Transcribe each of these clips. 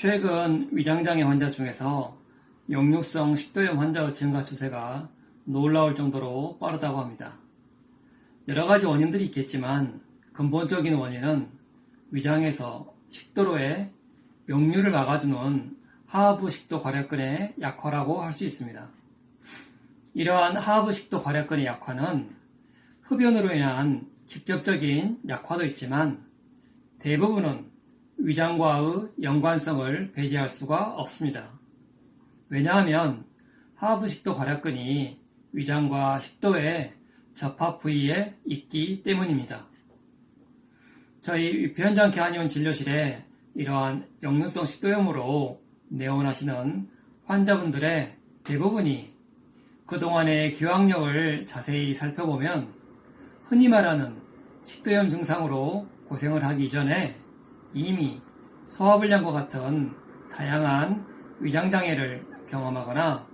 최근 위장장애 환자 중에서 역류성 식도염 환자의 증가 추세가 놀라울 정도로 빠르다고 합니다. 여러 가지 원인들이 있겠지만 근본적인 원인은 위장에서 식도로의 역류를 막아주는 하부 식도 괄약근의 약화라고 할 수 있습니다. 이러한 하부 식도 괄약근의 약화는 흡연으로 인한 직접적인 약화도 있지만 대부분은 위장과의 연관성을 배제할 수가 없습니다. 왜냐하면 하부식도 괄약근이 위장과 식도의 접합 부위에 있기 때문입니다. 저희 위편장 개한의원 진료실에 이러한 역류성 식도염으로 내원하시는 환자분들의 대부분이 그동안의 기왕력을 자세히 살펴보면 흔히 말하는 식도염 증상으로 고생을 하기 이전에 이미 소화불량과 같은 다양한 위장장애를 경험하거나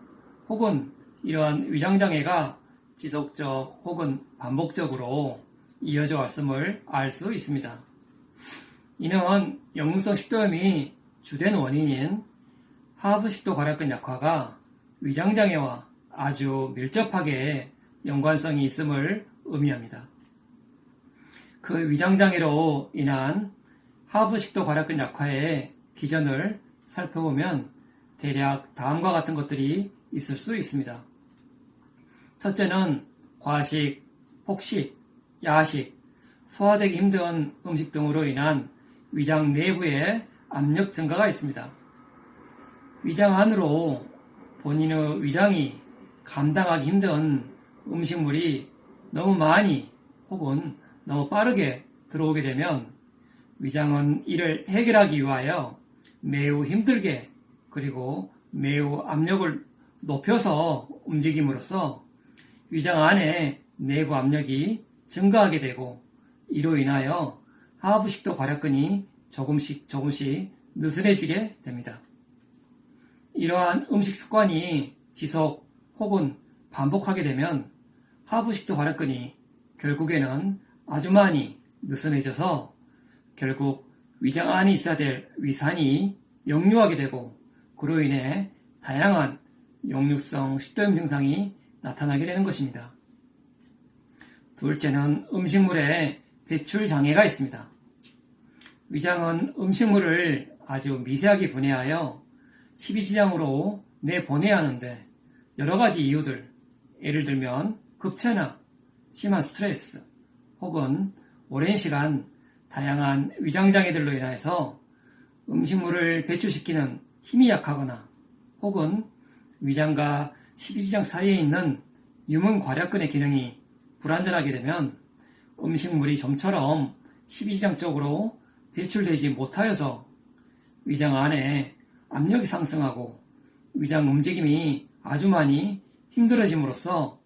혹은 이러한 위장장애가 지속적 혹은 반복적으로 이어져 왔음을 알 수 있습니다. 이는 역류성 식도염이 주된 원인인 하부식도 괄약근 약화가 위장장애와 아주 밀접하게 연관성이 있음을 의미합니다. 그 위장장애로 인한 하부식도 괄약근 약화의 기전을 살펴보면 대략 다음과 같은 것들이 있을 수 있습니다. 첫째는 과식, 폭식, 야식, 소화되기 힘든 음식 등으로 인한 위장 내부의 압력 증가가 있습니다. 위장 안으로 본인의 위장이 감당하기 힘든 음식물이 너무 많이 혹은 너무 빠르게 들어오게 되면 위장은 이를 해결하기 위하여 매우 힘들게 그리고 매우 압력을 높여서 움직임으로써 위장 안에 내부 압력이 증가하게 되고 이로 인하여 하부식도 괄약근이 조금씩 조금씩 느슨해지게 됩니다. 이러한 음식 습관이 지속 혹은 반복하게 되면 하부식도 괄약근이 결국에는 아주 많이 느슨해져서 결국 위장 안에 있어야 될 위산이 역류하게 되고 그로 인해 다양한 역류성 식도염 증상이 나타나게 되는 것입니다. 둘째는 음식물에 배출 장애가 있습니다. 위장은 음식물을 아주 미세하게 분해하여 십이지장으로 내보내야 하는데 여러 가지 이유들, 예를 들면 급체나 심한 스트레스 혹은 오랜 시간 다양한 위장장애들로 인해서 음식물을 배출시키는 힘이 약하거나 혹은 위장과 십이지장 사이에 있는 유문 괄약근의 기능이 불안전하게 되면 음식물이 좀처럼 십이지장 쪽으로 배출되지 못하여서 위장 안에 압력이 상승하고 위장 움직임이 아주 많이 힘들어짐으로써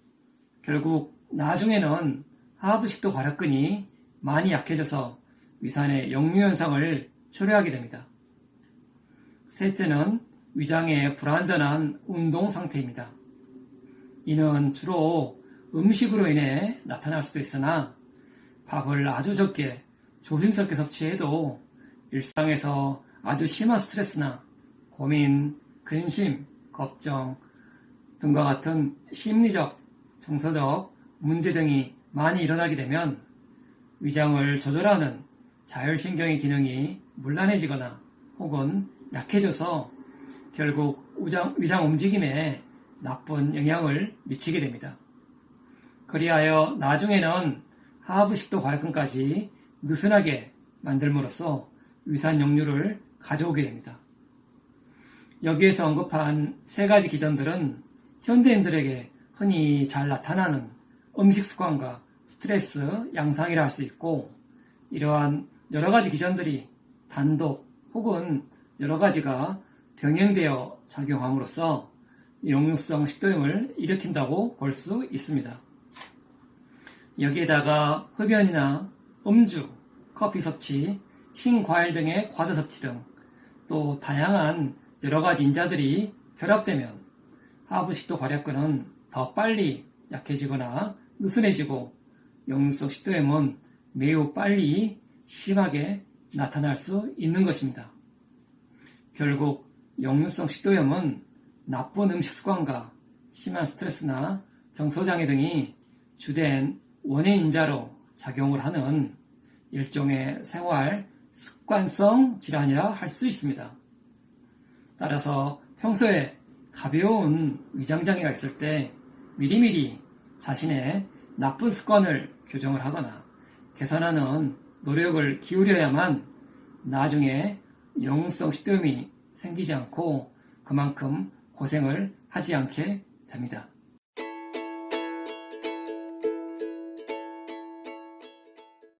결국 나중에는 하부식도 괄약근이 많이 약해져서 위산의 역류 현상을 초래하게 됩니다. 셋째는 위장의 불완전한 운동 상태입니다. 이는 주로 음식으로 인해 나타날 수도 있으나 밥을 아주 적게 조심스럽게 섭취해도 일상에서 아주 심한 스트레스나 고민, 근심, 걱정 등과 같은 심리적, 정서적 문제 등이 많이 일어나게 되면 위장을 조절하는 자율신경의 기능이 문란해지거나 혹은 약해져서 결국 위장, 위장 움직임에 나쁜 영향을 미치게 됩니다. 그리하여 나중에는 하부식도 괄약근까지 느슨하게 만들므로써 위산 역류를 가져오게 됩니다. 여기에서 언급한 세 가지 기전들은 현대인들에게 흔히 잘 나타나는 음식 습관과 스트레스 양상이라 할 수 있고 이러한 여러 가지 기전들이 단독 혹은 여러 가지가 병행되어 작용함으로써 역류성 식도염을 일으킨다고 볼 수 있습니다. 여기에다가 흡연이나 음주, 커피 섭취, 신과일 등의 과자 섭취 등 또 다양한 여러 가지 인자들이 결합되면 하부식도 괄약근은 더 빨리 약해지거나 느슨해지고 역류성 식도염은 매우 빨리 심하게 나타날 수 있는 것입니다. 결국 역류성 식도염은 나쁜 음식 습관과 심한 스트레스나 정서장애 등이 주된 원인인자로 작용을 하는 일종의 생활 습관성 질환이라 할 수 있습니다. 따라서 평소에 가벼운 위장장애가 있을 때 미리미리 자신의 나쁜 습관을 교정을 하거나 개선하는 노력을 기울여야만 나중에 영웅성 식도염이 생기지 않고 그만큼 고생을 하지 않게 됩니다.